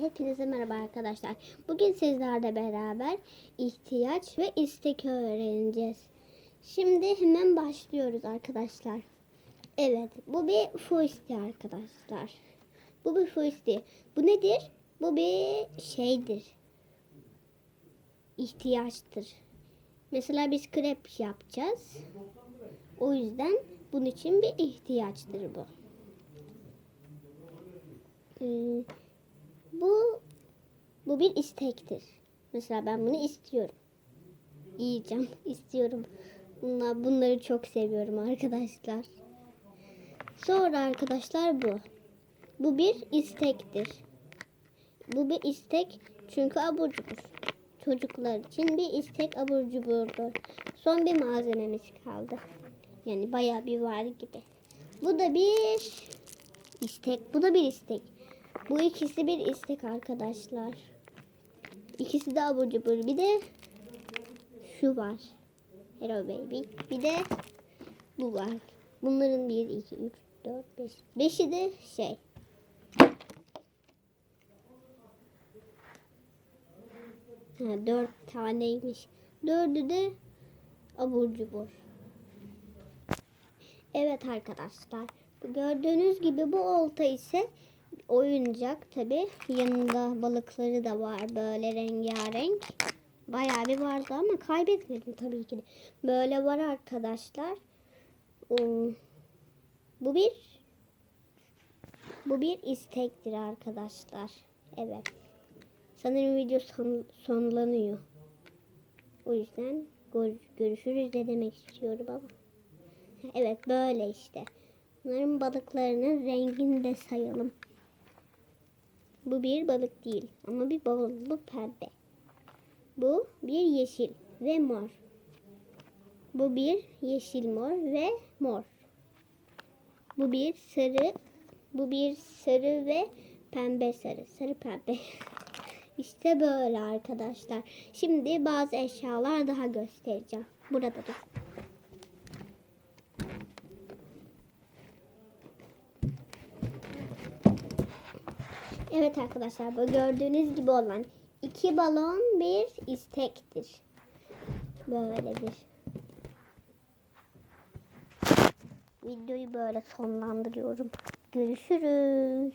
Hepinize merhaba arkadaşlar. Bugün sizlerle beraber ihtiyaç ve istek öğreneceğiz. Şimdi hemen başlıyoruz arkadaşlar. Evet, bu bir fuisti arkadaşlar. Bu bir fuisti. Bu nedir? Bu bir şeydir. İhtiyaçtır. Mesela biz krep yapacağız. O yüzden bunun için bir ihtiyaçtır bu. Bu bu bir istektir. Mesela ben bunu istiyorum. Yiyeceğim, istiyorum. Bunlar, bunları çok seviyorum arkadaşlar. Sonra arkadaşlar bu. Bu bir istektir. Bu bir istek çünkü abur cubur. Çocuklar için bir istek abur cuburdur. Son bir malzememiz kaldı. Yani bayağı bir var gibi. Bu da bir istek. Bu da bir istek. Bu ikisi bir istek arkadaşlar. İkisi de abur cubur. Bir de şu var. Hello baby. Bir de bu var. Bunların 1, 2, 3, 4, 5. Beşi de şey. Ha, dört taneymiş. Dördü de abur cubur. Evet arkadaşlar. Gördüğünüz gibi bu olta ise oyuncak tabi. Yanında balıkları da var böyle rengarenk. Bayağı bir vardı ama kaybetmedim tabii ki de. Böyle var arkadaşlar. Um, Bu bir bu bir istektir arkadaşlar. Evet. Sanırım video son, sonlanıyor. O yüzden gör- görüşürüz de demek istiyorum ama. Evet böyle işte. Bunların balıklarının rengini de sayalım. Bu bir balık değil ama bir. Bu pembe. Bu bir yeşil ve mor. Bu bir yeşil mor ve mor. Bu bir sarı. Bu bir sarı ve pembe sarı. Sarı pembe. İşte böyle arkadaşlar. Şimdi bazı eşyalar daha göstereceğim. Burada dur. Evet arkadaşlar bu gördüğünüz gibi olan iki balon bir istektir. Böyledir. Videoyu böyle sonlandırıyorum. Görüşürüz.